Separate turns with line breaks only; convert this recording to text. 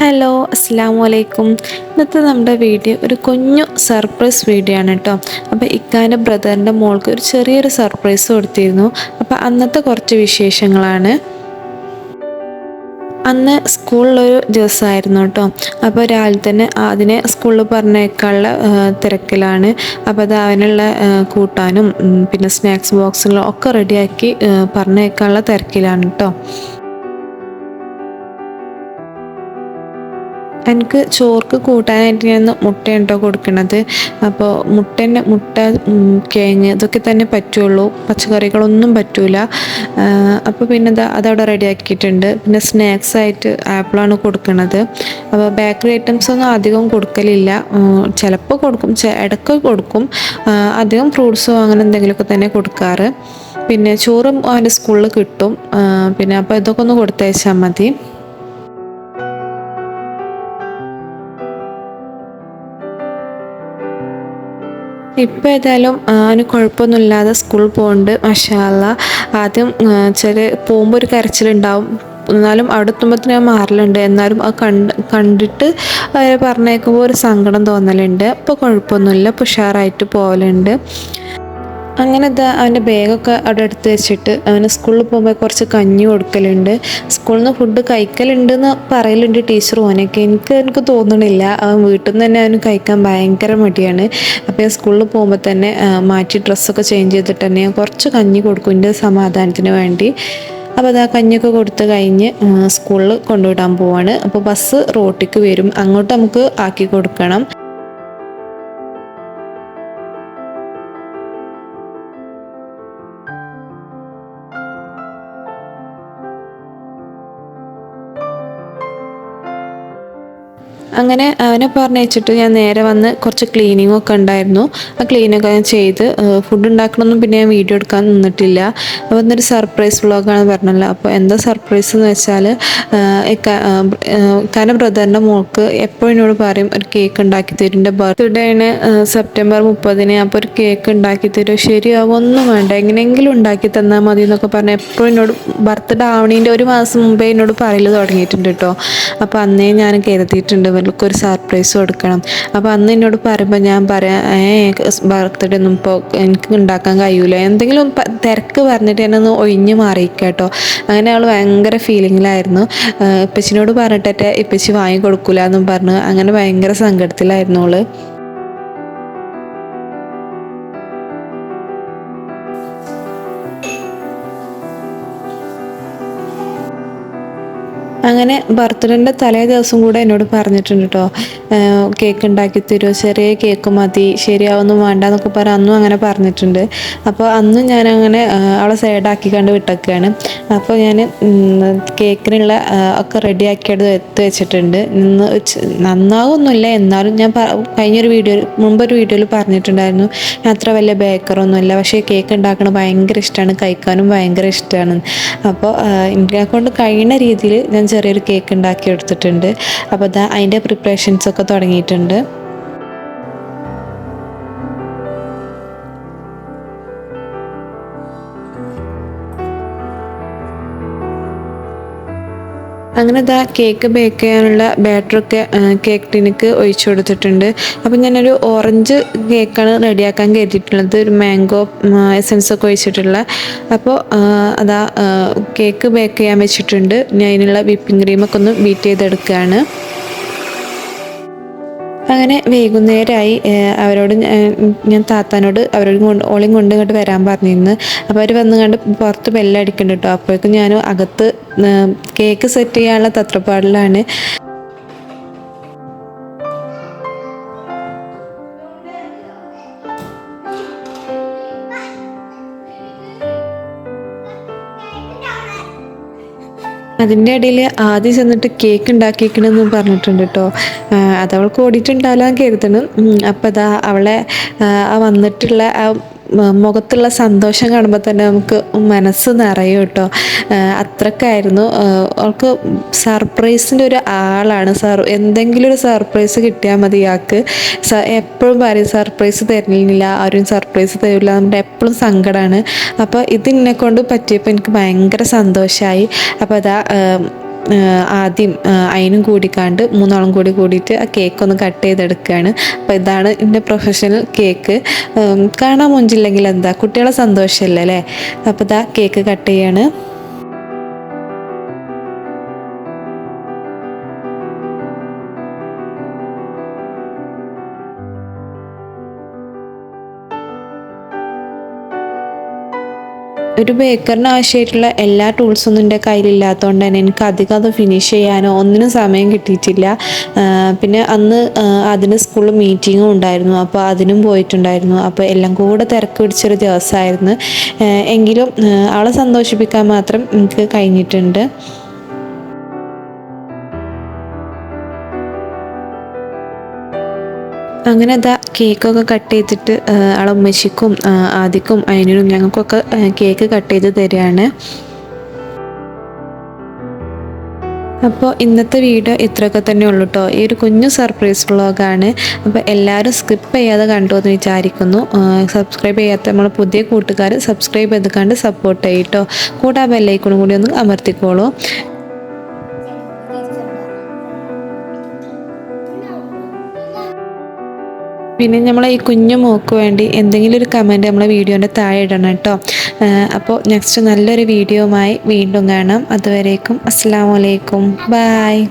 Hello അസ്സാം വലൈക്കും ഇന്നത്തെ നമ്മുടെ വീഡിയോ ഒരു കുഞ്ഞു സർപ്രൈസ് വീഡിയോ ആണ് കേട്ടോ അപ്പോൾ ഇക്കാന്റെ ബ്രദറിന്റെ മോൾക്ക് ഒരു ചെറിയൊരു സർപ്രൈസ് കൊടുത്തിരുന്നു. അപ്പോൾ അന്നത്തെ കുറച്ച് വിശേഷങ്ങളാണ്. അന്ന് സ്കൂളിലൊരു ദിവസമായിരുന്നു കേട്ടോ അപ്പോൾ രാവിലെ തന്നെ അതിനെ സ്കൂളിൽ പറഞ്ഞേക്കാനുള്ള തിരക്കിലാണ്. അപ്പോൾ അത് അവനുള്ള കൂട്ടാനും പിന്നെ സ്നാക്സ് ബോക്സുകളും ഒക്കെ റെഡിയാക്കി പറഞ്ഞേക്കാളുള്ള തിരക്കിലാണ് കേട്ടോ എനിക്ക് ചോർക്ക് കൂട്ടാനായിട്ട് ഞാൻ മുട്ട കൊടുക്കണത്. അപ്പോൾ മുട്ടേന്റെ മുട്ട കിഴങ്ങ് ഇതൊക്കെ തന്നെ പറ്റുള്ളൂ. പച്ചക്കറികളൊന്നും പറ്റൂല. അപ്പോൾ പിന്നെ അതവിടെ റെഡി ആക്കിയിട്ടുണ്ട് പിന്നെ സ്നാക്സ് ആയിട്ട് ആപ്പിളാണ് കൊടുക്കുന്നത് അപ്പോൾ ബേക്കറി ഐറ്റംസ് ഒന്നും അധികം കൊടുക്കലില്ല. ചിലപ്പോൾ കൊടുക്കും. ഇടയ്ക്ക് കൊടുക്കും. അധികം ഫ്രൂട്ട്സോ അങ്ങനെ എന്തെങ്കിലുമൊക്കെ തന്നെ കൊടുക്കാറ്. പിന്നെ ചോറും അവന്റെ സ്കൂളിൽ കിട്ടും. പിന്നെ അപ്പോൾ ഇതൊക്കെ ഒന്ന് കൊടുത്തയച്ചാൽ മതി. ഇപ്പം ഏതായാലും അവന് കുഴപ്പമൊന്നുമില്ലാതെ സ്കൂളിൽ പോകുന്നുണ്ട് മഷാല്ല ആദ്യം ചെറിയ പോകുമ്പോൾ ഒരു കരച്ചിലുണ്ടാവും. എന്നാലും അവിടെ എത്തുമ്പോഴത്തേന് മാറലുണ്ട്. എന്നാലും അത് കണ്ട് കണ്ടിട്ട് അവരെ പറഞ്ഞേക്കുമ്പോൾ ഒരു സങ്കടം തോന്നലുണ്ട്. അപ്പോൾ കുഴപ്പമൊന്നുമില്ല. ഉഷാറായിട്ട് പോകലുണ്ട് അങ്ങനെ അവന്റെ ബാഗൊക്കെ അവിടെ എടുത്ത് വെച്ചിട്ട് അവന് സ്കൂളിൽ പോകുമ്പോൾ കുറച്ച് കഞ്ഞി കൊടുക്കലുണ്ട്. സ്കൂളിൽ നിന്ന് ഫുഡ് കഴിക്കലുണ്ട് എന്ന് പറയലുണ്ട് ടീച്ചർ ഓനൊക്കെ. എനിക്ക് എനിക്ക് തോന്നണില്ല. അവൻ വീട്ടിൽ നിന്ന് തന്നെ അവന് കഴിക്കാൻ ഭയങ്കര മടിയാണ്. അപ്പോൾ ഞാൻ സ്കൂളിൽ പോകുമ്പോൾ തന്നെ മാറ്റി ഡ്രസ്സൊക്കെ ചേഞ്ച് ചെയ്തിട്ട് തന്നെ ഞാൻ കുറച്ച് കഞ്ഞി കൊടുക്കും എന്റെ സമാധാനത്തിന് വേണ്ടി. അപ്പോൾ അത് ആ കഞ്ഞൊക്കെ കൊടുത്ത് കഴിഞ്ഞ് സ്കൂളിൽ കൊണ്ടുവിടാൻ പോവാണ്. അപ്പോൾ ബസ് റോട്ടിക്ക് വരും. അങ്ങോട്ട് നമുക്ക് ആക്കി കൊടുക്കണം. അങ്ങനെ അവനെ പറഞ്ഞയച്ചിട്ട് ഞാൻ നേരെ വന്ന് കുറച്ച് ക്ലീനിങ് ഒക്കെ ഉണ്ടായിരുന്നു. ആ ക്ലീനൊക്കെ ഞാൻ ചെയ്ത് ഫുഡ് ഉണ്ടാക്കണമെന്നും പിന്നെ ഞാൻ വീഡിയോ എടുക്കാൻ നിന്നിട്ടില്ല. അപ്പോൾ ഇന്നൊരു സർപ്രൈസ് വ്ളോഗാണ് പറഞ്ഞല്ലോ. അപ്പോൾ എന്താ സർപ്രൈസ് എന്ന് വെച്ചാൽ കാരണം ബ്രദറിന്റെ മോൾക്ക് എപ്പോഴും എന്നോട് പറയും ഒരു കേക്ക് ഉണ്ടാക്കി തരും എന്റെ ബർത്ത്ഡേ ആണ് സെപ്റ്റംബർ മുപ്പതിന് അപ്പോൾ ഒരു കേക്ക് ഉണ്ടാക്കി തരും. ശരിയാവും? ഒന്നും വേണ്ട. എങ്ങനെയെങ്കിലും ഉണ്ടാക്കി തന്നാൽ മതി എന്നൊക്കെ പറഞ്ഞ് എപ്പോഴും എന്നോട് ബർത്ത്ഡേ ആവണീന്റെ ഒരു മാസം മുമ്പേ എന്നോട് പറയൽ തുടങ്ങിയിട്ടുണ്ട് കേട്ടോ. അപ്പോൾ അന്നേ ഞാൻ കരുതിയിട്ടുണ്ട് ഇവർക്ക് ഒരു സർപ്രൈസ് കൊടുക്കണം. അപ്പോൾ അന്ന് എന്നോട് പറയുമ്പോൾ ഞാൻ പറയാം ബർത്ത്ഡേ ഒന്നും ഇപ്പോൾ എനിക്ക് ഉണ്ടാക്കാൻ കഴിയൂല. എന്തെങ്കിലും തിരക്ക് പറഞ്ഞിട്ട് എന്നെ ഒന്ന് ഒഴിഞ്ഞ് മാറിയിക്കട്ടോ അങ്ങനെ അവൾ ഭയങ്കര ഫീലിങ്ങിലായിരുന്നു ഇപ്പച്ചിനോട് പറഞ്ഞിട്ടേ ഇപ്പച്ചി വാങ്ങി കൊടുക്കൂല എന്നും പറഞ്ഞു അങ്ങനെ ഭയങ്കര സങ്കടത്തിലായിരുന്നു അവൾ. അങ്ങനെ ബർത്ത്ഡേന്റെ തലേ ദിവസം കൂടെ എന്നോട് പറഞ്ഞിട്ടുണ്ട് കേട്ടോ കേക്ക് ഉണ്ടാക്കി തരുമോ ചെറിയ കേക്ക് മതി. ശരിയാവൊന്നും വേണ്ട എന്നൊക്കെ പറഞ്ഞ് അന്നും അങ്ങനെ പറഞ്ഞിട്ടുണ്ട്. അപ്പോൾ അന്നും ഞാൻ അങ്ങനെ അവളെ സൈഡാക്കി കണ്ട് വിട്ടൊക്കെയാണ് അപ്പോൾ ഞാൻ കേക്കിനുള്ള ഒക്കെ റെഡിയാക്കിയത് എടുത്ത് വെച്ചിട്ടുണ്ട്. വെച്ച് നന്നാവൊന്നുമില്ല. എന്നാലും ഞാൻ കഴിഞ്ഞൊരു വീഡിയോ മുമ്പൊരു വീഡിയോയിൽ പറഞ്ഞിട്ടുണ്ടായിരുന്നു. അത്ര വലിയ ബേക്കറൊന്നുമില്ല പക്ഷേ കേക്ക് ഉണ്ടാക്കണ ഭയങ്കര ഇഷ്ടമാണ് കഴിക്കാനും ഭയങ്കര ഇഷ്ടമാണ് അപ്പോൾ എന്നെ കൊണ്ട് കഴിയുന്ന രീതിയിൽ ഞാൻ ചെറിയൊരു കേക്ക് ഉണ്ടാക്കി എടുത്തിട്ടുണ്ട്. അപ്പോൾ അതാ അതിന്റെ പ്രിപ്പറേഷൻസ് ഒക്കെ തുടങ്ങിയിട്ടുണ്ട്. അങ്ങനെ ഇതാ കേക്ക് ബേക്ക് ചെയ്യാനുള്ള ബാറ്ററൊക്കെ കേക്ക് ടിനിക്ക് ഒഴിച്ചു കൊടുത്തിട്ടുണ്ട്. അപ്പോൾ ഞാനൊരു ഓറഞ്ച് കേക്കാണ് റെഡിയാക്കാൻ കരുതിയിട്ടുള്ളത്. ഒരു മാംഗോ എസൻസ് ഒക്കെ ഒഴിച്ചിട്ടുള്ള. അപ്പോൾ അതാ കേക്ക് ബേക്ക് ചെയ്യാൻ വെച്ചിട്ടുണ്ട്. ഞാൻ അതിനുള്ള വിപ്പിംഗ് ക്രീമൊക്കെ ഒന്ന് ബീറ്റ് ചെയ്തെടുക്കുകയാണ് അങ്ങനെ വൈകുന്നേരമായി അവരോട് ഞാൻ- താത്താനോട് അവരോട് കൊണ്ട് ഓളിയും കൊണ്ട് ഇങ്ങോട്ട് വരാൻ പറഞ്ഞിരുന്നു. അപ്പോൾ അവർ വന്നു കണ്ട് പുറത്ത് ബെല്ലടിക്കുന്നുണ്ട് കേട്ടോ അപ്പോഴേക്കും ഞാൻ അകത്ത് കേക്ക് സെറ്റ് ചെയ്യാനുള്ള തത്രപ്പാടിലാണ്. അതിന്റെ ഇടയിൽ ആദ്യം ചെന്നിട്ട് കേക്ക് ഉണ്ടാക്കിക്കണമെന്ന് പറഞ്ഞിട്ടുണ്ട് കേട്ടോ അത് അവൾക്ക് ഓടിയിട്ടുണ്ടാവില്ല എന്ന് കരുതണം. അപ്പം അതാ അവളെ ആ, വന്നിട്ടുള്ള ആ മുഖത്തുള്ള സന്തോഷം കാണുമ്പോൾ തന്നെ നമുക്ക് മനസ്സ് നിറയും കേട്ടോ. അത്രക്കായിരുന്നു. അവൾക്ക് സർപ്രൈസിന്റെ ഒരു ആളാണ്. സർ എന്തെങ്കിലും ഒരു സർപ്രൈസ് കിട്ടിയാൽ മതി ഇയാൾക്ക്. എപ്പോഴും പറയും സർപ്രൈസ് തരുന്നില്ല ആരും സർപ്രൈസ് തരില്ല നമ്മുടെ എപ്പോഴും സങ്കടമാണ് അപ്പോൾ ഇതിനെ കൊണ്ട് പറ്റിയപ്പോൾ എനിക്ക് ഭയങ്കര സന്തോഷമായി അപ്പോൾ അതാ ആദ്യം അതിനും കൂടിക്കാണ്ട് മൂന്നാളും കൂടി കൂടിയിട്ട് ആ കേക്ക് ഒന്ന് കട്ട് ചെയ്തെടുക്കുകയാണ് അപ്പോൾ ഇതാണ് എന്റെ പ്രൊഫഷണൽ കേക്ക് കാണാൻ മുഞ്ചില്ലെങ്കിൽ എന്താ? കുട്ടികളെ സന്തോഷമല്ലേ അപ്പോൾ ഇതാ കേക്ക് കട്ട് ചെയ്യാണ്. ഒരു ബേക്കറിന് ആവശ്യമായിട്ടുള്ള എല്ലാ ടൂൾസൊന്നും എന്റെ കയ്യിലില്ലാത്തതുകൊണ്ട് തന്നെ എനിക്ക് അധികം അത് ഫിനിഷ് ചെയ്യാനോ ഒന്നിനും സമയം കിട്ടിയിട്ടില്ല. പിന്നെ അന്ന് അതിന് സ്കൂളിൽ മീറ്റിങ്ങും ഉണ്ടായിരുന്നു. അപ്പോൾ അതിനും പോയിട്ടുണ്ടായിരുന്നു. അപ്പോൾ എല്ലാം കൂടെ തിരക്ക് പിടിച്ചൊരു ദിവസമായിരുന്നു. എങ്കിലും അവളെ സന്തോഷിപ്പിക്കാൻ മാത്രം എനിക്ക് കഴിഞ്ഞിട്ടുണ്ട്. അങ്ങനെ അതാ കേക്കൊക്കെ കട്ട് ചെയ്തിട്ട് ആളെ ഉമ്മച്ചിക്കും ആദിക്കും അതിനും ഞങ്ങൾക്കൊക്കെ കേക്ക് കട്ട് ചെയ്ത് തരികയാണ്. അപ്പോൾ ഇന്നത്തെ വീഡിയോ ഇത്രയൊക്കെ തന്നെ ഉള്ളൂ കേട്ടോ ഈ ഒരു കുഞ്ഞു സർപ്രൈസ് വ്ളോഗാണ്. അപ്പോൾ എല്ലാവരും സ്കിപ്പ് ചെയ്യാതെ കണ്ടു എന്ന് വിചാരിക്കുന്നു. സബ്സ്ക്രൈബ് ചെയ്യാത്ത നമ്മളെ പുതിയ കൂട്ടുകാർ സബ്സ്ക്രൈബ് ചെയ്ത് കണ്ട് സപ്പോർട്ട് ചെയ്യട്ടോ കൂടാ ബെല്ലൈക്കണും കൂടി ഒന്ന് അമർത്തിക്കോളൂ. പിന്നെ നമ്മൾ ഈ കുഞ്ഞു മോക്ക് വേണ്ടി എന്തെങ്കിലും ഒരു കമന്റ് നമ്മളെ വീഡിയോന്റെ താഴെ ഇടണം കേട്ടോ. അപ്പോൾ നെക്സ്റ്റ് നല്ലൊരു വീഡിയോയുമായി വീണ്ടും കാണാം. അതുവരേക്കും അസ്സാം വലൈക്കും ബായ്